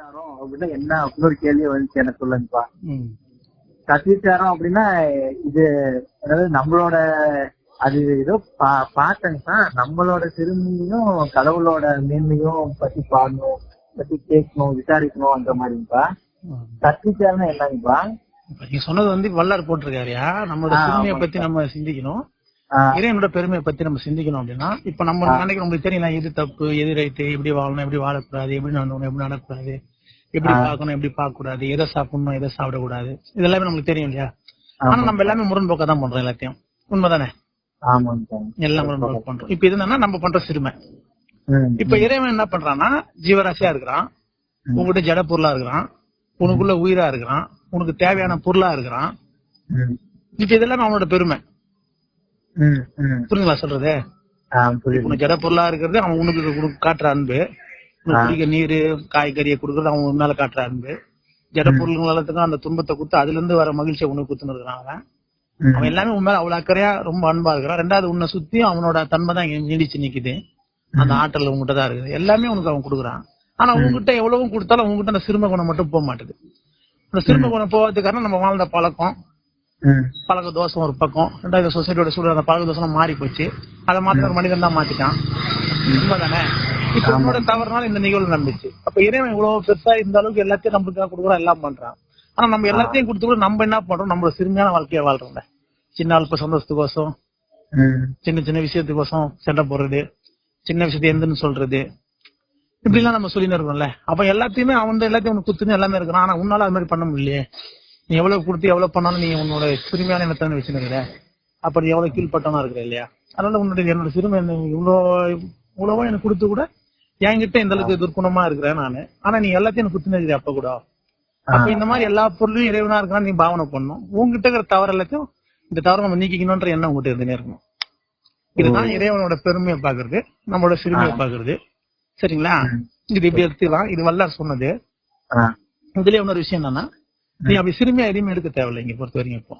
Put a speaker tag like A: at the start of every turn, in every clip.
A: கத்திச்சாரம் அப்படின்னா என்ன அப்படின்னு ஒரு கேள்வி வந்துச்சு எனக்கு சொல்லுங்கப்பா.
B: ம்.
A: கத்திச்சாரம் அப்படின்னா இது அதாவது நம்மளோட அது ஏதோ பா பார்த்தேங்கப்பா நம்மளோட சிறுமியும் கடவுளோட மேன்மையும் பத்தி பாடணும் பத்தி கேட்கணும் விசாரிக்கணும் அந்த மாதிரிங்கப்பா
B: ம்.
A: கத்திச்சாரம்னா என்னங்கப்பா?
B: நீங்க சொன்னது வந்து வல்லார் போட்டிருக்காருயா நம்மளோட பெருமையை. பத்தி நம்ம சிந்திக்கணும். இறைவனோட பெருமையை பத்தி நம்ம சிந்திக்கணும் அப்படின்னா இப்ப நம்ம நினைக்கிறோம் உங்களுக்கு தெரியல எது தப்பு எது ரைட்டு எப்படி வாழணும் எப்படி வாழக்கூடாது எப்படி நடக்கணும் எப்படி நடக்கக்கூடாது. எப்படி
A: ஆ.
B: பார்க்கணும் எப்படி பார்க்க கூடாது எதை சாப்பிடணும் எதை சாப்பிடக்கூடாது இது எல்லாமே நம்மளுக்கு தெரியும் இல்லையா? ஆனா. நம்ம எல்லாமே முரண்போக்கா தான் பண்றோம் எல்லாத்தையும். உண்மைதானே? எல்லாம் முரண்போக்கு பண்றோம். இப்ப இது என்னன்னா நம்ம பண்ற சிறுமை. இப்ப இறைவன் என்ன பண்றான்னா ஜீவராசியா இருக்கிறான். உங்ககிட்ட ஜட பொருளா இருக்கிறான். உனக்குள்ள உயிரா இருக்கிறான். உனக்கு தேவையான பொருளா இருக்கிறான். இப்ப இதெல்லாம் அவனோட பெருமை. புரியுங்களா சொல்றது? உனக்கு ஜட பொருளா இருக்கிறது அவன் உனக்கு கொடு- காட்டுற அன்பு. குடிக்க நீரு காய்கறியை கொடுக்கறது உன் மேல காட்டுற அன்பு. ஜட பொருள் எல்லாத்துக்கும் அந்த துன்பத்தை கொடுத்து அதுல இருந்து வர மகிழ்ச்சியை உனக்கு குத்துன்னு இருக்கிறான் அவன். எல்லாமே உன் மேல அவ்வளவு அக்கறையா ரொம்ப அன்பா இருக்கிறான். ரெண்டாவது உன்னை சுத்தி அவனோட தன்மை தான் நீடிச்சு நிக்குது. அந்த ஆற்றல் உங்ககிட்ட தான் இருக்குது. எல்லாமே உனக்கு அவன் கொடுக்குறான். ஆனா உங்ககிட்ட எவ்வளவு கொடுத்தாலும் உங்ககிட்ட அந்த சிறும குணம் மட்டும் போக மாட்டுது. அந்த சிறும குணம் போகிறதுக்கு காரணம் நம்ம வாழ்ந்த பழக்கம். பழக்க தோஷம் ஒரு பக்கம். ரெண்டாவது சொசைட்டியோட சூழல் அந்த பழக்க தோஷம் மாறி போச்சு அதை மாத்த ஒரு மனிதன் தான் மாத்திட்டான். உண்மைதானே? இப்ப உன்னோட தவறுனால இந்த நிகழ்வு நடந்துச்சு. அப்ப இறைவன் இவ்வளவு பெருசா இந்த அளவுக்கு எல்லாத்தையும் நம்மளுக்காக கொடுக்குறான் எல்லாம் பண்றான். ஆனா நம்ம எல்லாத்தையும் கொடுத்து கூட நம்ம என்ன பண்றோம்? நம்மளோட சிறுமையான வாழ்க்கையை வாழ்றோம்ல. சின்ன அல்ப சந்தோஷத்துக்கோசம் சின்ன சின்ன விஷயத்துக்கோசம் சண்டை போடுறது சின்ன விஷயத்தை எந்தன்னு சொல்றது. இப்படி எல்லாம் நம்ம சொல்லின்னு இருக்கோம்ல. அப்ப எல்லாத்தையுமே அவன் எல்லாத்தையும் உனக்கு குத்துன்னு எல்லாமே இருக்கிறான் ஆனா உன்னால அது மாதிரி பண்ண முடியலையே. நீ எவ்வளவு கொடுத்து எவ்வளவு பண்ணாலும் நீ உன்னோட சிறுமையான எண்ணத்தை வச்சுருக்கிற அப்ப நீ எவ்வளவு கீழ்பட்டவனா இருக்கிற இல்லையா? அதனால உன்னுடைய என்னோட சிறுமை இவ்வளோ இவ்வளவோ எனக்கு கொடுத்து கூட என்கிட்ட இந்த அளவுக்கு துர்க்குணமா இருக்கிறேன் நானு. ஆனா நீ எல்லாத்தையும் எனக்கு இருக்கிற அப்ப கூட. அப்ப இந்த மாதிரி எல்லா பொருளையும் இறைவனா இருக்கிறான் நீ பாவனை பண்ணணும். உங்ககிட்ட இருக்கிற தவறு எல்லாத்தையும் இந்த தவறை நம்ம நீக்கிக்கணும்ன்ற எண்ணம் உங்ககிட்ட இருந்துனே இருக்கணும். இதுதான் இறைவனோட பெருமையை பாக்குறது நம்மளோட சிறுமையை பாக்குறது சரிங்களா? இது இப்படி எடுத்துக்கலாம். இது வல்லார் சொன்னது. இதுல இன்னொரு விஷயம் என்னன்னா நீ அப்படி சிறுமையா எதுவுமே எடுக்க தேவையில்லை இங்க பொறுத்த வரைக்கும் இப்போ.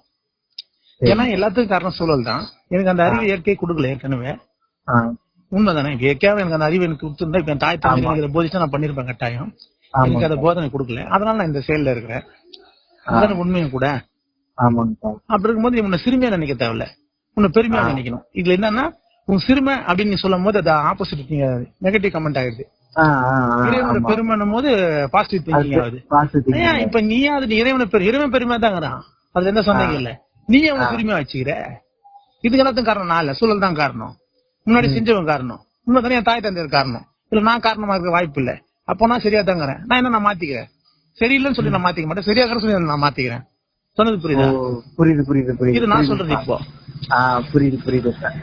B: ஏன்னா எல்லாத்துக்கும் காரணம் சூழல் தான் எனக்கு அந்த அறிவு இயற்கை கொடுக்கல ஏற்கனவே. உண்மைதானே? இப்ப எனக்கு அந்த அறிவு எனக்கு கொடுத்துருந்தா இப்ப என் தாய் தந்தை எனக்கு போதிச்சா நான் பண்ணிருப்பேன் கட்டாயம். எனக்கு அதை போதனை கொடுக்கல. அதனால நான் இந்த செயல்ல இருக்கிறேன். அதுதானே உண்மையும் கூட. அப்படி இருக்கும்போது உன்னை சிறுமையா நினைக்க தேவையில்ல. உன்னை பெருமையா நினைக்கணும். இதுல என்னன்னா உன் சிறுமை அப்படின்னு நீ சொல்லும் போது அது ஆப்போசிட் நீங்க நெகட்டிவ் கமெண்ட் ஆயிடுது. இறைவனோட. பெருமைன்னும் போது பாசிட்டிவ் திங்கிங் ஆகுது. இப்ப நீ அது இறைவனை பெரு இறைவன் பெருமை தாங்கிறான் அதுல எந்த சந்தேகம் இல்ல நீ அவனை பெருமையா வச்சுக்கிற? இதுக்கு எல்லாத்துக்கும் காரணம்? நான் இல்ல சூழல் தான் காரணம். முன்னாடி செஞ்சவன் காரணம். உண்மைதானே என் தாய் தந்தையர் காரணம். இல்ல நான் காரணமா இருக்க வாய்ப்பு இல்ல அப்போ நான் சரியா தாங்கிறேன் நான் என்ன நான் மாத்திக்கிறேன்? சரியில்லைன்னு சொல்லி நான் மாத்திக்க மாட்டேன். சரியா சொல்லி நான் மாத்திக்கிறேன். சொன்னது புரியுதா?
A: புரியுது புரியுது புரியுது.
B: இது நான். சொல்றது இப்போ.
A: புரியுது புரியுது சார்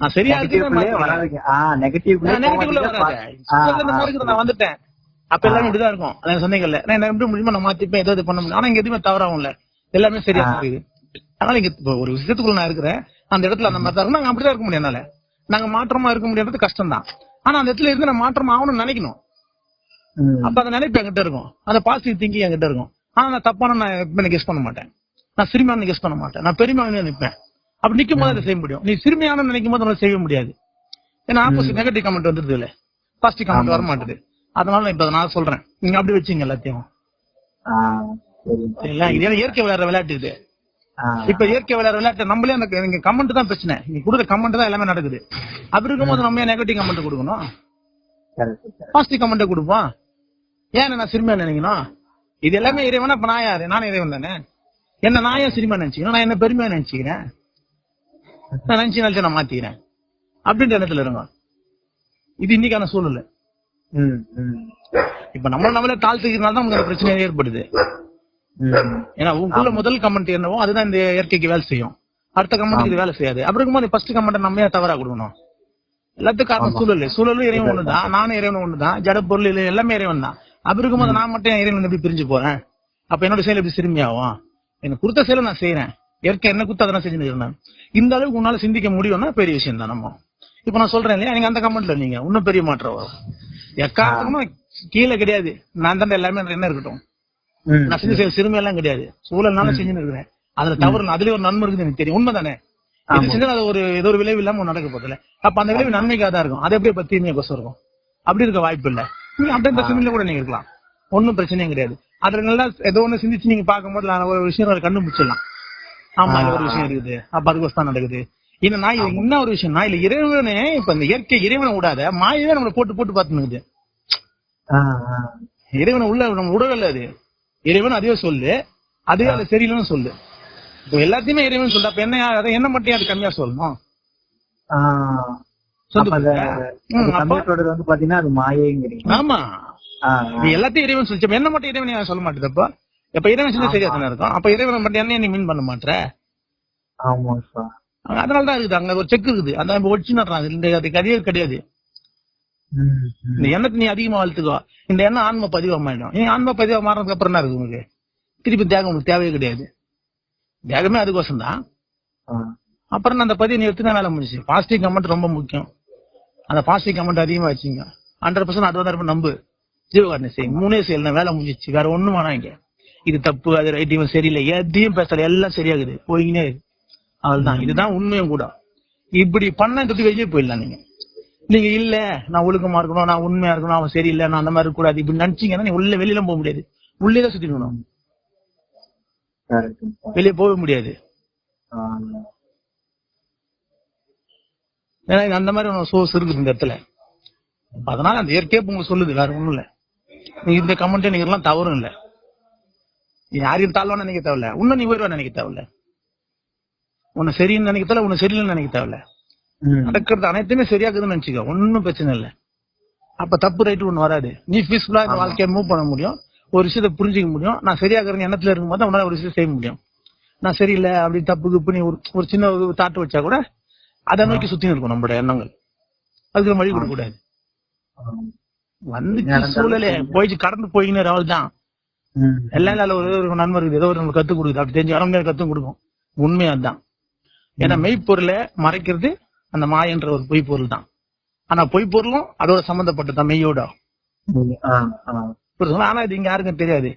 B: நான் சரியா நான் வந்துட்டேன். அப்ப எல்லாமே இப்படிதான் இருக்கும். அதான் சொன்னீங்கல்ல. நான் என்ன எப்படி முடியுமோ நான் மாத்திப்பேன்? ஏதோ பண்ண முடியும். ஆனா இங்க எதுவுமே தவறாகும் இல்ல எல்லாமே சரியா இருக்குது அதனால இங்க ஒரு விஷயத்துக்குள்ள நான் இருக்கிறேன். அந்த இடத்துல அந்த மாதிரி தான் இருக்கும் அப்படிதான் இருக்க முடியும் என்னால. நாங்க மாற்றமா இருக்க முடியாது கஷ்டம் தான் ஆனா அந்த இடத்துல இருந்து நான் மாற்றம் ஆகணும்னு நினைக்கணும். அப்ப அந்த நினைப்பு என்கிட்ட இருக்கும். அந்த பாசிட்டிவ் திங்கிங் என்கிட்ட இருக்கும். ஆனா நான் தப்பான நான் எப்பவுமே கெஸ் பண்ண மாட்டேன். நான் சிறுமியான கெஸ் பண்ண மாட்டேன். நான் பெருமையான நினைப்பேன். அப்படி நிக்கும் போது அதை செய்ய முடியும். நீ சிறுமியான நினைக்கும் போது அதை செய்ய முடியாது. ஏன்னா ஆப்போசிட் நெகட்டிவ் கமெண்ட் வந்துருது இல்ல. பாசிட்டிவ் கமெண்ட் வர மாட்டுது அதனால நான் இப்ப நான் சொல்றேன். நீங்க அப்படி வச்சுங்க எல்லாத்தையும். இயற்கை விளையாடுற விளையாட்டு இது. இப்ப இயற்கை விளையாடுற விளையாட்டு நம்மளே அந்த நீங்க கமெண்ட் தான் பிரச்சனை. நீங்க கொடுக்குற கமெண்ட் தான் எல்லாமே நடக்குது. அப்படி இருக்கும்போது நம்ம ஏன் நெகட்டிவ் கமெண்ட் கொடுக்கணும்? பாசிட்டிவ் கமெண்ட் கொடுப்போம். ஏன் நான் சிறுமையா நினைக்கணும்? இது எல்லாமே இறைவனா? இப்ப நான் யாரு? நானும் இறைவன் தானே? என்ன நான் ஏன் சிறுமையா நினைச்சுக்கணும் நான் என்ன பெருமையா நினைச்சுக்கிறேன்? நான் நினைச்சு நினைச்சு நான் மாத்திக்கிறேன். அப்படின்ற எண்ணத்துல இருங்க. இது இன்னைக்கான சூழ்நிலை. இப்ப நம்மள நம்மளே தாழ்த்துக்கிறதுனால தான் நமக்கு அந்த பிரச்சனை ஏற்படுது. ஏன்னா உங்களுக்குள்ள முதல் கமெண்ட் என்னவோ அதுதான் இந்த இயற்கைக்கு வேலை செய்யும். அடுத்த கமெண்ட் இது வேலை செய்யாது. அப்படி இருக்கும்போது ஃபர்ஸ்ட் கமெண்ட் நம்ம ஏன் தவறா கொடுக்கணும்? எல்லாத்துக்கும் காரணம் சூழல். சூழலும் இறைவன் ஒண்ணுதான் நானும் இறைவன் ஒண்ணுதான் ஜட பொருள் எல்லாமே இறைவன் தான். அப்படி இருக்கும்போது நான் மட்டும் இறைவன் எப்படி பிரிஞ்சு போறேன்? அப்ப என்னோட செயல் எப்படி சிறுமியாகும் எனக்கு கொடுத்த செயலை நான் செய்யறேன் இயற்கை என்ன கொடுத்து அதெல்லாம் செஞ்சுட்டு நான் இந்த அளவுக்கு உன்னால சிந்திக்க முடியும்னா பெரிய விஷயம் தான் நம்ம. இப்ப நான் சொல்றேன் இல்லையா நீங்க அந்த கமெண்ட்ல நீங்க இன்னும் பெரிய மாற்றம் வரும். எக்காரணமா கீழே கிடையாது. நான் தான் எல்லாமே என்ன இருக்கட்டும். நான் செஞ்ச சிறுமை எல்லாம் கிடையாது. சூழல்னால செஞ்சுன்னு இருக்கிறேன். அதுல தவறு அதுலயே ஒரு நன்மை இருக்குது எனக்கு தெரியும். உண்மைதானே? இது செஞ்சா அது ஒரு ஏதோ ஒரு விளைவு இல்லாம நடக்க போதில்ல அப்ப அந்த விளைவு நன்மைக்காக தான் இருக்கும். அது எப்படி பத்தி தீமையை கொசம் இருக்கும் அப்படி இருக்க வாய்ப்பு இல்ல. நீங்க அப்படி இந்த சிமில கூட நீங்க இருக்கலாம். ஒன்னும் பிரச்சனையும் கிடையாது. அதுல நல்லா ஏதோ ஒண்ணு சிந்திச்சு நீங்க பார்க்கும்போது ஒரு விஷயம் கண்டுபிடிச்சிடலாம் ஆமா இது ஒரு விஷயம் இருக்குது. அப்ப அதுக்கு தான் நடக்குது. இன்னும் நான் இது என்ன ஒரு விஷயம். நான் இல்ல இறைவனே இப்ப இந்த இயற்கை இறைவனை விடாத மாயவே நம்மளை போட்டு போட்டு பார்த்துனுக்குது. இறைவனை உள்ள நம்ம விடவில்லை அது. இறைவன் அதுவே சொல்லு அதுவே அது சரியில்லைன்னு சொல்லு. இப்போ எல்லாத்தையுமே இறைவன் சொல்ற. அப்ப என்ன அதை என்ன மட்டும் அது கம்மியா சொல்லணும்?
A: வந்து பாத்தீங்கன்னா அது மாயேங்கிறீங்க.
B: ஆமா. எல்லாத்தையும் இறைவன் சொல்லிச்சு. என்ன மட்டும் இறைவன் சொல்ல மாட்டேதப்போ இப்ப இறைவன் செஞ்சா சரியா தானே இருக்கும்? அப்ப இறைவனை மட்டும் என்ன நீ மீன் பண்ண மாட்ற?
A: ஆமா சார்
B: அதனாலதான் இருக்குது. அங்க ஒரு செக் இருக்குது. அந்த ஒடிச்சுன்னு இந்த அது கிடையாது. இந்த எண்ணத்தை நீ அதிகமா வளர்த்துக்கோ. இந்த எண்ணம் ஆன்ம பதிவமாயிடும். நீ ஆன்ம பதிவா மாறினதுக்கு அப்புறம் என்ன இருக்கு உனக்கு? திருப்பி தியாகம் உனக்கு தேவையே கிடையாது. தியாகமே அதுக்கோசம் தான். அப்புறம் அந்த பதிவு நீ எடுத்து வேலை முடிச்சு பாசிட்டிவ் கமெண்ட் ரொம்ப முக்கியம். அந்த பாசிட்டிவ் கமெண்ட் அதிகமா வச்சுங்க. ஹண்ட்ரட் பர்சன்ட் அது நம்பு. ஜீவகாரணி செய் மூணே செயல் வேலை முடிஞ்சிச்சு. வேற ஒண்ணும் வேணாம் இங்க? இது தப்பு அது ரைட் இவன் சரியில்லை. எதையும் பேசல. எல்லாம் சரியாகுது. போயினே இருக்கு. அவ்வளவுதான். இதுதான் உண்மையும் கூட. இப்படி பண்ண தொட்டு வெளியே போயிடலாம் நீங்க. நீங்க இல்ல நான் ஒழுக்கமா இருக்கணும் நான் உண்மையா இருக்கணும் அவன் சரியில்லை நான் அந்த மாதிரி இருக்கக்கூடாது. இப்படி நினைச்சீங்கன்னா நீ உள்ள வெளியில போக முடியாது. உள்ளே தான் சுத்திக்கணும். வெளியே போக முடியாது. ஏன்னா அந்த மாதிரி சோர்ஸ் இருக்குது இந்த இடத்துல. அதனால அந்த இயற்கையே உங்களுக்கு சொல்லுது வேற ஒண்ணும் இல்ல. நீ இந்த கமெண்ட் நீங்க எல்லாம் தவறும் இல்ல. நீ யாரையும் தாழ்வான்னு நினைக்க தேவையில்ல. இன்னும் நீ உயர்வா நினைக்க தேவையில்ல. உன்னை சரின்னு நினைக்க தேவையில்ல உன்னை சரியில்லைன்னு நினைக்க தேவையில்ல. நடக்கிறது அனைத்துமே சரியாக்குதுன்னு நினைச்சுக்கோ. ஒன்னும் பிரச்சனை இல்ல. அப்ப தப்பு ரைட்டு ஒண்ணு வராது. நீ பீஸ்ஃபுல்லா இந்த வாழ்க்கையை மூவ் பண்ண முடியும். ஒரு விஷயத்தை புரிஞ்சுக்க முடியும். நான் சரியாகிறேன் எண்ணத்துல இருக்கும்போது தான் உன்னால ஒரு விஷயம் செய்ய முடியும். நான் சரியில்லை அப்படி தப்பு கிப்பு நீ ஒரு ஒரு சின்ன தாட்டு வச்சா கூட அதை நோக்கி சுத்தி இருக்கும் நம்மளோட எண்ணங்கள். அதுக்கு வழி கொடுக்க கூடாது
A: ஆ.
B: வந்துச்சு சூழலே போயிடுச்சு கடந்து போயின்னு அவள் தான். எல்லாம் இல்ல ஒரு ஒரு நண்பர் இருக்குது ஏதோ ஒரு நம்மளுக்கு கத்து கொடுக்குது. அப்படி தெரிஞ்சு வர முடியாது கத்து கொடுக்கும் உண்மை அதுதான். ஏன்னா மெய்ப்பொருளை மறைக்கிறது அந்த மாயன்ற ஒரு பொய் பொருள் தான். ஆனா பொய் பொருளும் அதோட சம்பந்தப்பட்டதான் மெய்யோட. புரியுதுங்களா? ஆனா இது இங்க யாருக்கும் தெரியாது.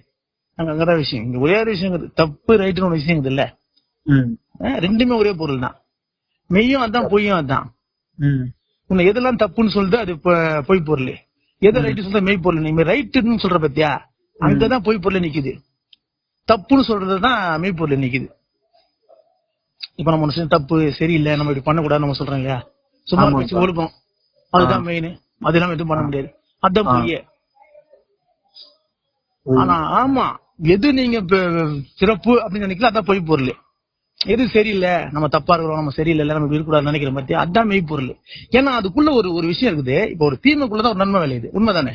B: அங்க அங்கதான் விஷயம். இங்க ஒரே ஒரு விஷயம். தப்பு ரைட்டுன்னு ஒரு விஷயம் இல்ல ரெண்டுமே ஒரே பொருள் தான். மெய்யும் அதான் பொய்யும் அதான். உன்னை எதெல்லாம் தப்புன்னு சொல்லுது அது பொய் பொருள் எது ரைட்டு சொல்ற மெய் பொருள் நீ ரைட்டுன்னு சொல்ற பத்தியா? அங்கதான் பொய் பொருள் நிக்குது. தப்புன்னு சொல்றதுதான் மெய் பொருள் நிக்குது. இப்ப நம்ம ஒண்ணு தப்பு சரியில்லை நம்ம இப்படி பண்ணக்கூடாது நம்ம சொல்றோம் இல்லையா சும்மா. வச்சு ஒழுக்கம் அதுதான் மெயின் அதெல்லாம் எதுவும் பண்ண முடியாது. அதான். பொய்யே. ஆனா ஆமா. எது நீங்க சிறப்பு அப்படின்னு நினைக்கல அதான் பொய் பொருள். எது சரியில்லை நம்ம தப்பா இருக்கிறோம் நம்ம சரியில்லை நம்ம இப்படி இருக்கக்கூடாதுன்னு நினைக்கிற மாதிரி அதான் மெய் பொருள். ஏன்னா அதுக்குள்ள ஒரு ஒரு விஷயம் இருக்குது. இப்ப ஒரு தீமைக்குள்ளதான் ஒரு நன்மை விளையுது. உண்மைதானே?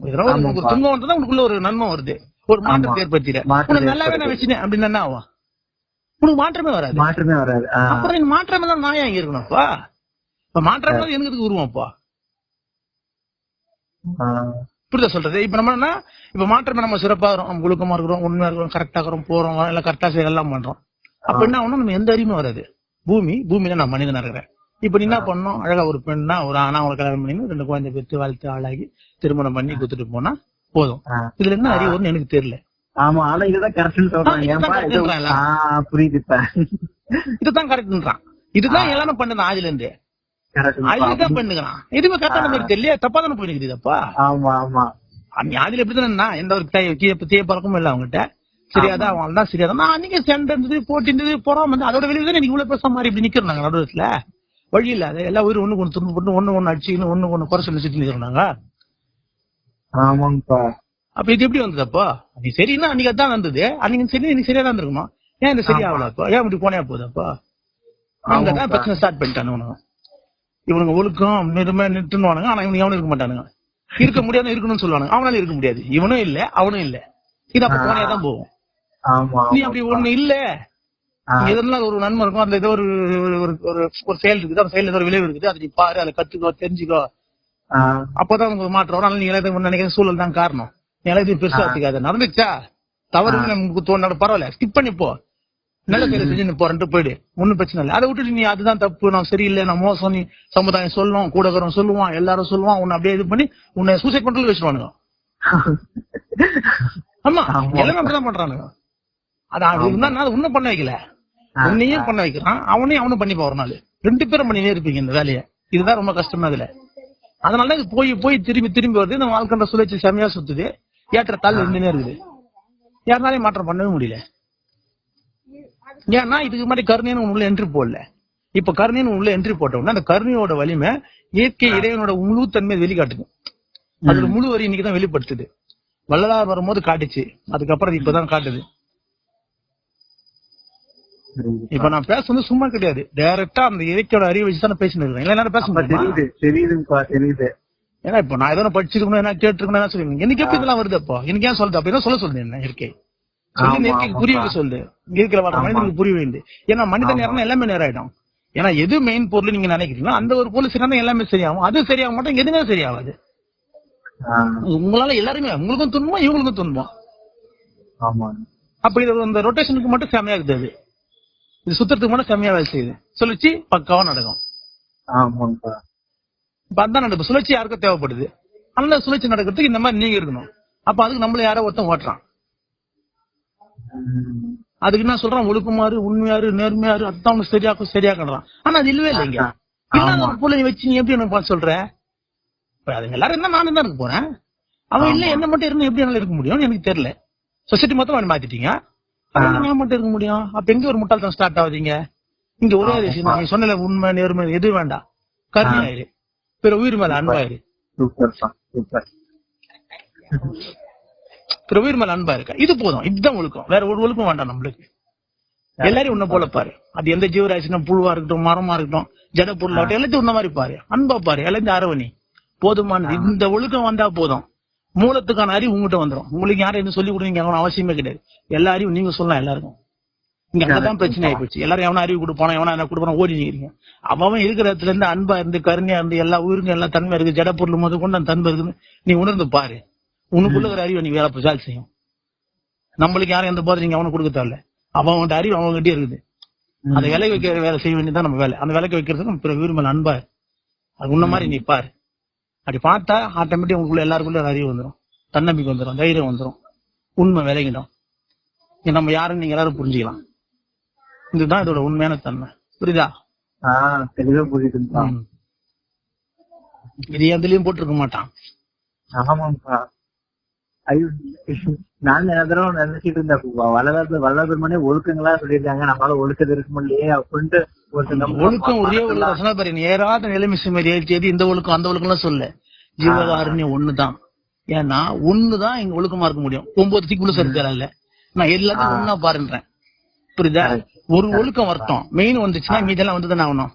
B: ஒரு- துன்பம் வந்தா உனக்குள்ள ஒரு நன்மை வருது. ஒரு மாற்றத்தை. ஏற்படுத்திட. நல்லாவே நான் வச்சுட்டேன். அப்படின்னு என்ன ஆகும் உனக்கு மாற்றமே வராது.
A: மாற்றமே வராது.
B: அப்புறம் இந்த மாற்றம் நான் ஏன் இங்க இருக்கணும்ப்பா இப்ப மாற்றம் எனக்கு உருவம்ப்பா. புரியுதா சொல்றது? இப்ப நம்ம என்ன இப்ப மாற்றம் நம்ம சிறப்பா இருக்கிறோம் நம்ம ஒழுக்கமா இருக்கிறோம் உண்மையா இருக்கிறோம் கரெக்டா இருக்கிறோம் போறோம் எல்லாம் கரெக்டா செய்ய எல்லாம் பண்றோம். அப்ப என்ன ஆகணும் நம்ம எந்த அறிவுமே வராது. பூமி பூமியில நான் மனிதனா இருக்கிறேன். இப்ப நீ என்ன பண்ணணும்? அழகா ஒரு பெண்ணா ஒரு ஆணா அவங்களை கல்யாணம் பண்ணி ரெண்டு குழந்தை பெற்று வாழ்த்து ஆளாகி திருமணம் பண்ணி குத்துட்டு போனா போதும். இதுல என்ன அறிவு வரும்னு எனக்கு தெரியல.
A: ஆமா ஆனா இதுதான் கரெக்ட்னு.
B: ஆ
A: புரியுது இப்ப.
B: இதுதான் கரெக்ட்ன்றான் இதுதான் எல்லாரும் பண்ணது ஆதில இருந்து ஆதில
A: கரெக்ட்
B: தான் பண்ணுகிறான். எதுவுமே கரெக்டான தெரியல. தப்பா தானே போயிருக்கு இதப்பா
A: ஆமா ஆமா.
B: நீ ஆதில எப்படி தானே எந்த ஒரு தீய பழக்கமும் இல்ல அவங்ககிட்ட. சரியாதான் அவன் தான் சரியாதான் நான் அன்னைக்கு சண்டை இருந்தது போட்டி இருந்தது போறாம வந்து அதோட வெளியில தான் நீங்க இவ்வளவு பேச மாதிரி இப்படி நிக்கிறோம் நடுவத்துல வழி இல்ல. எல்லா உயிரும் ஒண்ணு துன்பு போட்டு ஒண்ணு ஒண்ணு அடிச்சுன்னு ஒண்ணு ஒண்ணு குறை சொல்லி நிக்கிறோம் நாங்க
A: ஆமாங்கப்பா.
B: அப்ப இது எப்படி வந்தது அப்போ? நீ சரின்னா அன்னைக்கு அதான் வந்தது. அன்னைக்கு சரி நீ சரியா தான் இருக்கணும் ஏன் இந்த சரியாகல அப்போ? ஏன் இப்படி போனே போகுது அப்போ? அங்கதான். பிரச்சனை ஸ்டார்ட் பண்ணிட்டானுங்க இவனுங்க ஒழுக்கம் நிறுமை நிட்டுன்னு ஆனா இவனுக்கு எவனும் இருக்க மாட்டானுங்க. இருக்க முடியாது இருக்கணும்னு சொல்லுவானுங்க. அவனால இருக்க முடியாது. இவனும் இல்ல அவனும் இல்ல. இது அப்ப போனே தான் போகும். நீ அப்படி ஒண்ணு இல்ல. எதனால ஒரு நன்மை இருக்கும் அதுல ஏதோ ஒரு ஒரு ஒரு செயல் இருக்குது. அந்த செயல் ஏதோ ஒரு விளைவு இருக்குது. அதை நீ பாரு அதை கத்துக்கோ தெரிஞ்சுக்கோ. அப்பதான் உனக்கு மாற்றம் வரும். அதனால நீ எல்லாம் நினைக்கிற சூழல் தான் காரணம். நீ எல்லாத்தையும் பெருசா வச்சுக்காத நடந்துச்சா? தவறு நமக்கு தோணாலும் பரவாயில்ல. ஸ்கிப் பண்ணி போ. நல்ல செயலை செஞ்சு போறேன்ட்டு போயிடு. ஒண்ணும் பிரச்சனை இல்லை. அதை விட்டுட்டு நீ அதுதான் தப்பு. நான் சரியில்லை. நான் மோசம். நீ சமுதாயம் சொல்லுவான் கூட இருக்கிறவன் சொல்லுவான். எல்லாரும் சொல்லுவான். உன்னை அப்படியே இது பண்ணி உன்னை சூசைட் பண்றது வச்சிருவானுங்க. ஆமா. எல்லாமே அப்படிதான் பண்றானுங்க. அது அது இருந்தா அது ஒண்ணும் பண்ண வைக்கல. உன்னையும் பண்ண வைக்கிறான். அவனையும் அவனும் பண்ணி ஒரு நாள். ரெண்டு பேரும் பண்ணினே இருப்பீங்க இந்த வேலையை. இதுதான் ரொம்ப கஷ்டமா இதுல அதனால இது போய் போய் திரும்பி திரும்பி வருது. இந்த வாழ்க்கை சுழற்சி செமையா சுத்துது. ஏற்ற தாள் இருந்துனே இருக்குது. யாருனாலையும் மாற்றம் பண்ணவே முடியல. ஏன்னா இதுக்கு முன்னாடி கருணைன்னு உள்ள என்ட்ரி போடல. இப்ப கருணைன்னு உள்ள என்ட்ரி போட்ட உடனே அந்த கருணையோட வலிமை இயற்கை இறைவனோட முழு தன்மை வெளிக்காட்டுது. அதுல முழு வரி இன்னைக்கு தான் வெளிப்படுத்துது. வள்ளலார் வரும்போது காட்டுச்சு. அதுக்கப்புறம் இப்பதான் காட்டுது. இப்ப நான் பேசுறது சும்மா கிடையாது. டைரக்டா அந்த இயற்கையோட அறிவை வச்சு தான் பேசிட்டு இருக்கேன் இல்ல என்னால பேச
A: தெரியுது தெரியுதுப்பா தெரியுது.
B: ஏன்னா இப்ப நான் எதனா படிச்சிருக்கணும் என்ன கேட்டிருக்கணும் என்ன சொல்லுங்க எனக்கு எப்படி இதெல்லாம் வருது அப்போ? எனக்கு ஏன் சொல்லுது அப்படின்னா சொல்ல சொல்லுது என்ன? இயற்கை. இயற்கைக்கு. புரிய வைக்க சொல்லுது இருக்கிற வாழ்ற மனிதனுக்கு புரிய வைந்து ஏன்னா மனிதன் நேரம் எல்லாமே நேரம் ஆயிடும் ஏன்னா எது மெயின் பொருள் நீங்க நினைக்கிறீங்களோ அந்த ஒரு பொருள் சரியான எல்லாமே சரியாகும். அது சரியாக மாட்டோம் எதுவுமே சரியாகாது. உங்களால எல்லாருமே உங்களுக்கும் துன்பம் இவங்களுக்கும் துன்பம்.
A: ஆமா.
B: அப்ப இது அந்த ரொட்டேஷனுக்கு மட்டும் செமையா இருக்குது அது. இது சுத்தத்துக்கு மட்டும் செமையா வேலை செய்யுது. சுழற்சி பக்காவா நடக்கும்.
A: ஆமாப்பா
B: அதான் நடக்கும் சுழற்சி யாருக்கும் தேவைப்படுது? அந்த சுழற்சி நடக்கிறதுக்கு இந்த மாதிரி நீங்க இருக்கணும். அப்ப அதுக்கு நம்மள யாரோ ஒருத்தன் ஓட்டுறான். அதுக்கு என்ன சொல்றான் ஒழுக்குமாறு உண்மையாரு நேர்மையாரு அதான் சரியாக்கும் சரியாக்கறான் ஆனா அது இல்லவே இல்லைங்க. பொருளை வச்சு நீ எப்படி எனக்கு பார்த்து சொல்ற? இப்ப அது எல்லாரும் இருந்தா நானும் தான் இருக்க போறேன். அவன் இல்ல என்ன மட்டும் இருந்தா எப்படி என்னால இருக்க முடியும்னு எனக்கு தெரியல. சொசைட்டி மொத்தம் அவன் மாத்திட்டீங்க? அவன் மட்டும் இருக்க முடியும்? அப்ப எங்க ஒரு முட்டாள்தனம் ஸ்டார்ட் ஆகுதுங்க. இங்க ஒரே விஷயம் தான். நீ சொன்னல உண்மை நேர்மை எது வேண்டாம். கருணையாயிரு. பிற உயிர் மேல அன்பாயிரு பிற உயிர் மேல அன்பா இருக்க இது போதும் இதுதான் ஒழுக்கம் வேற ஒரு ஒழுக்கம் வேண்டாம் நம்மளுக்கு எல்லாரையும் உன்ன போல பாரு அது எந்த ஜீவராசினா புழுவா இருக்கட்டும் மரமா இருக்கட்டும் ஜட பொருளாகட்டும் எல்லாத்தையும் உன்ன மாதிரி பாரு அன்பா பாரு எல்லாத்தையும் அரவணி போதுமானது இந்த ஒழுக்கம் வந்தா போதும் மூலத்துக்கான அறிவு உங்ககிட்ட வந்துரும் உங்களுக்கு யாரும் எதுவும் சொல்லி கொடுங்க அவசியமே கிடையாது எல்லா அறிவும் நீங்க சொல்லலாம் எல்லாருக்கும் இங்க அங்கதான் பிரச்சனை ஆகி போச்சு எல்லாரும் எவனா அறிவு கொடுப்பானோ எவனா என்ன கொடுப்பானோ ஓடி நிக்கிறீங்க அவன் இருக்கிற இடத்துல இருந்து அன்பா இருந்து கருணையா இருந்து எல்லா உயிருக்கும் எல்லாம் தன்மை இருக்கு ஜட பொருள் முத கொண்டு அந்த தன்மை இருக்குன்னு நீ உணர்ந்து பாரு. உனக்குள்ள ஒரு அறிவை நீ வேலை வேலை செய்யும். நம்மளுக்கு யாரும் எந்த போதை நீங்க அவனுக்கு கொடுக்க தேவையில்ல. அவன் அறிவு அவங்ககிட்டயே இருக்குது. அந்த விலைக்கு வைக்கிற வேலை செய்ய வேண்டியதான் நம்ம வேலை. அந்த விலைக்கு வைக்கிறது நம்ம பிற மேல அன்பா. அது உன்ன மாதிரி நீ பாரு. அப்படி பார்த்தா ஆட்டோமேட்டிக் உங்களுக்குள்ள எல்லாருக்குள்ள அறிவு வந்துடும் தன்னம்பிக்கை வந்துடும் தைரியம் வந்துடும் உண்மை இது நம்ம யாருன்னு நீங்க எல்லாரும் புரிஞ்சுக்கலாம். இதுதான் இதோட உண்மையான தன்மை. புரியுதா?
A: தெளிவா புரியுதுப்பா
B: ம். இது எதுலயும் போட்டிருக்க மாட்டான்.
A: ஆமாப்பா ஐயோ நான் நிறைய தடவை நினைச்சிட்டு இருந்தேன்ப்பா வல்லவர் வல்லபெருமானே ஒழுக்கங்களா சொல்லியிருக்காங்க. நம்மளால ஒழுக்கது இருக்க முடியலையே அப்படின்ட்டு
B: ஒழுக்கம் ஒரே ஒழுக்கம் சொன்னா பாரு நீ ஏறாத நிலைமை சுமரி ஏற்றி இந்த ஒழுக்கம் அந்த ஒழுக்கம்லாம் சொல்ல ஜீவகாருண்யம் ஒண்ணுதான். ஏன்னா ஒண்ணுதான் இங்க ஒழுக்கமா இருக்க முடியும். ஒன்பது திக்குள்ள சேர்க்கல நான் எல்லாத்தையும் ஒண்ணா பாருன்றேன். புரியுதா? ஒரு ஒழுக்கம் வரட்டும். மெயின் வந்துச்சுன்னா மீதெல்லாம் வந்து தானே ஆகணும்.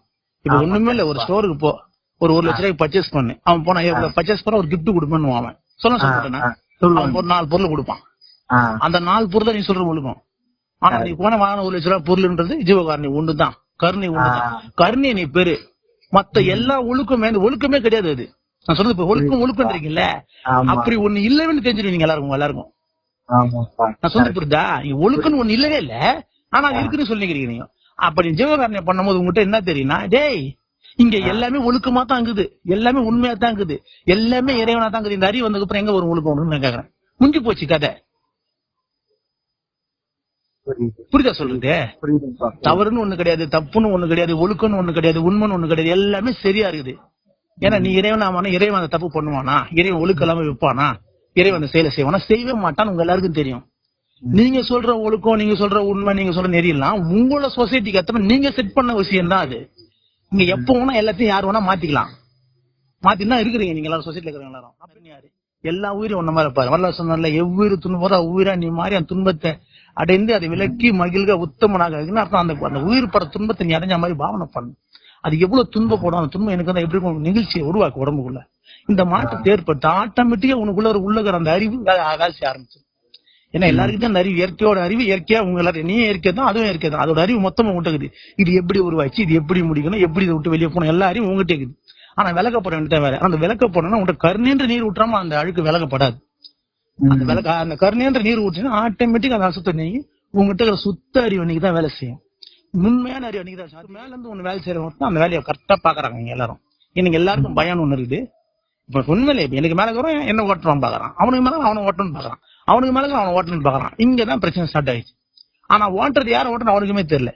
B: இப்ப ஒண்ணுமே இல்ல ஒரு ஸ்டோருக்கு போ ஒரு ஒரு லட்ச ரூபாய்க்கு பர்ச்சேஸ் பண்ணு. அவன் போனா பர்ச்சேஸ் பண்ண ஒரு gift கொடுப்பேன்னு அவன். சொல்ல சொல்லிட்டேன்னா அவன் ஒரு நாலு பொருள் கொடுப்பான். அந்த நாலு பொருள் நீ சொல்ற ஒழுக்கம். ஆனா நீ போன வாங்கின ஒரு லட்ச ரூபாய் பொருள்ன்றது ஜீவகாரணி ஒண்ணுதான். கருணை ஒண்ணுதான். கருணை நீ பெரு மத்த எல்லா ஒழுக்கமே ஒழுக்கமே கிடையாது அது. நான் சொல்றது இப்ப ஒழுக்கம் ஒழுக்கம்ன்றீங்கல்ல? அப்படி ஒண்ணு இல்லைன்னு தெரிஞ்சிருவீங்க எல்லாருக்கும் எல்லாருக்கும். நான் சொல்றது புரியுதா? ஒழுக்கம்னு ஒண்ணு இல்லவே இல்ல. ஆனா இருக்குன்னு சொல்லிக்கிறீங்க நீங்க. அப்படி ஜீவகாரணியை பண்ணும்போது உங்ககிட்ட என்ன தெரியும்னா டேய் இங்க எல்லாமே ஒழுக்கமா தான் இருக்குது. எல்லாமே உண்மையா தான் இருக்குது. எல்லாமே இறைவனா தான் இருக்குது. இந்த அறிவு வந்ததுக்கு அப்புறம் எங்க ஒரு ஒழுக்கம் வரும்னு நான் கேக்குறேன். முடிஞ்சு போச்சு கதை.
A: புரியுது.
B: சொல்றது தவறுன்னு ஒண்ணு கிடையாது தப்புன்னு ஒண்ணு கிடையாது ஒழுக்கம்னு ஒண்ணு கிடையாது உண்மைன்னு ஒண்ணு கிடையாது எல்லாமே சரியா இருக்குது. ஏன்னா நீ இறைவன் ஆமானா இறைவன் அந்த தப்பு பண்ணுவானா? இறைவன் ஒழுக்கம் இல்லாம வைப்பானா இறைவன் அந்த செயலை செய்வானா? செய்யவே மாட்டான்னு உங்க எல்லாருக்கும் தெரியும். நீங்க சொல்ற ஒழுக்கம் நீங்க சொல்ற உண்மை நீங்க சொல்ற நெறியெல்லாம் உங்களோட சொசைட்டிக்கு மாதிரி நீங்க செட் பண்ண விஷயம் தான் அது. நீங்க எப்ப வேணா எல்லாத்தையும் யார் வேணா மாத்திக்கலாம். மாத்தி தான் இருக்கிறீங்க நீங்க எல்லாரும் சொசைட்டில இருக்கிறவங்க எல்லாரும். அப்படின்னு யாரு? எல்லா உயிரும் ஒன்ன மாதிரி பாரு. வரல சொன்னால எவ்வுயிர் துன்பம் உயிரா நீ மாறி அந்த துன்பத்தை அடைந்து அதை விலக்கி மகிழ்க உத்தமனாக. இருக்குன்னு அர்த்தம் அந்த அந்த உயிர் பட துன்பத்தை நீ அடைஞ்ச மாதிரி பாவனை பண்ணு. அது எவ்வளவு துன்பப்படும் அந்த துன்பம் எனக்கு வந்து எப்படி? நிகழ்ச்சியை உருவாக்கு உடம்புக்குள்ள. இந்த மாற்றத்தை ஏற்படுத்த ஆட்டோமேட்டிக்கா உனக்குள்ள ஒரு உள்ள அந்த அறிவு வே- வேலை செய்ய ஆரம்பிச்சு ஏன்னா எல்லாருக்கும் அந்த அறிவு இயற்கையோட அறிவு இயற்கையா உங்க எல்லாரும் நீ இயற்கை தான் அதுவும் இயற்கை தான் அதோட அறிவு மொத்தமா உங்ககிட்ட இது எப்படி உருவாச்சு இது எப்படி முடிக்கணும் எப்படி இதை விட்டு வெளியே போகணும் எல்லா அறிவும் உங்ககிட்ட இருக்குது. ஆனா விளக்கப்பட வேண்டியது வேற. அந்த விளக்கப்படணும் உங்கள்கிட்ட கருணைன்ற நீர் விட்டுறாம அந்த அழுக்கு விளக்கப்படாது அந்த விளக்க அந்த கருணைன்ற நீர் ஊற்றினா ஆட்டோமேட்டிக் அந்த அசுத்த நீங்கி உங்ககிட்ட இருக்கிற சுத்த அறிவு அன்னைக்கு தான் வேலை செய்யும். உண்மையான அறிவு அன்னைக்கு தான். மேல இருந்து ஒண்ணு வேலை செய்யறவங்க தான் அந்த வேலையை கரெக்டா பாக்குறாங்க எல்லாரும். இன்னைக்கு எல்லாருக்கும் பயம் ஒண்ணு இருக்குது. இப்ப உண்மையிலே எனக்கு மேல இருக்கிறவன் என்ன ஓட்டுறான் பாக்குறான் அவனுக்கு மேல அவனை ஓட்டணும்னு பாக்குறான் அவனுக்கு மேல அவனை ஓட்டணும்னு பாக்குறான் இங்கதான் பிரச்சனை ஸ்டார்ட் ஆயிடுச்சு. ஆனா ஓட்டுறது யாரை ஓட்டணும் அவனுக்குமே தெரியல.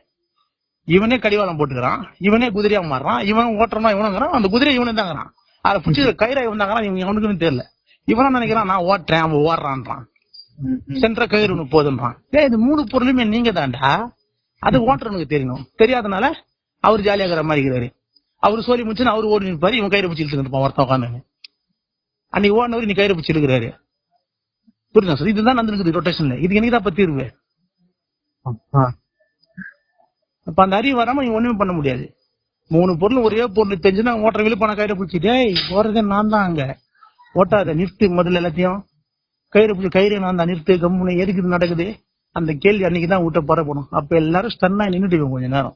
B: இவனே கடிவாளம் போட்டுக்கிறான். இவனே குதிரையா மாறுறான். இவன் ஓட்டுறான் இவனுங்கிறான். அந்த குதிரை இவனே தாங்கிறான். அதை பிடிச்சி கயிறை வந்தாங்கன்னா இவங்க அவனுக்குன்னு தெரியல. இவனா நினைக்கிறான்? நான் ஓட்டுறேன் அவன் ஓடுறான்றான். சென்ற கயிறு ஒண்ணு போதுன்றான் ஏய் இது மூணு பொருளுமே நீங்க தான்டா அது ஓட்டுறவனுக்கு தெரியணும். தெரியாதனால அவர் ஜாலியா இருக்கிற மாதிரி இருக்கிறாரு. அவர் சோழி முடிச்சுன்னு அவர் ஓடி நிற்பாரு இவன் கயிறு பிடிச்சி இருப்பான் ஒருத்தன் உட்காந்து அன்னைக்கு ஓடினவர் நீ கயிறு பிடிச்சி இருக்கிறாரு புரியுதா சார்? இதுதான் நடந்துருக்குது ரொட்டேஷன்ல இது எனக்கு தான் தீர்வு?
A: அப்பா.
B: அந்த அறிவு வராம இவன் ஒண்ணுமே பண்ண முடியாது. மூணு பொருள் ஒரே பொருள் தெரிஞ்சுன்னா ஓட்டுற வெளியே போன கயிறு பிடிச்சி டேய் ஓடுறதே நான் தான் அங்க. ஓட்டாத நிறுத்து முதல்ல எல்லாத்தையும். கயிறு பிடிச்சி கயிறு நான் தான் நிறுத்து கம்முன்னு எதுக்கு இது நடக்குது? அந்த கேள்வி அன்னைக்கு தான் விட்ட போறப்படும் அப்ப எல்லாரும் ஸ்டன்னா நின்னுட்டு கொஞ்ச நேரம்.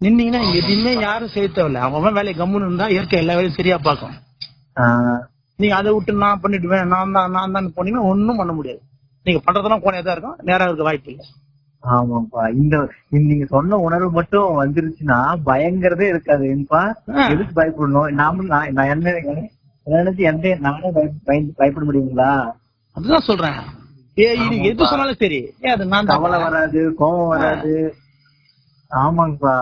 B: நின்னீங்கன்னா இங்க எதுவுமே யாரும் செய்ய தேவையில்ல. அவன் வேலையை கம்முன்னு இருந்தா இயற்கை எல்லா வேலையும் சரியா பார்க்கும். நீங்க அதை விட்டு நான் பண்ணிடுவேன் நான் தான் நான் தான் போனீங்கன்னா ஒண்ணும் பண்ண முடியாது. நீங்க பண்றதெல்லாம் கோணையா தான் இருக்கும் நேரம் இருக்க வாய்ப்பு இல்லை.
A: ஆமாப்பா இந்த நீங்க சொன்ன உணர்வு மட்டும் வந்துருச்சுன்னா பயங்கரதே இருக்காது ஏன்பா. எதுக்கு பயப்படணும்? நாம நான் நான் என்ன நினைச்சு எந்த நானே பயப்பட முடியுங்களா?
B: அதுதான் சொல்றேன். ஏ இது எது சொன்னாலும் சரி. ஏ அது நான்
A: கவலை வராது கோபம் வராது. ஆமாங்கப்பா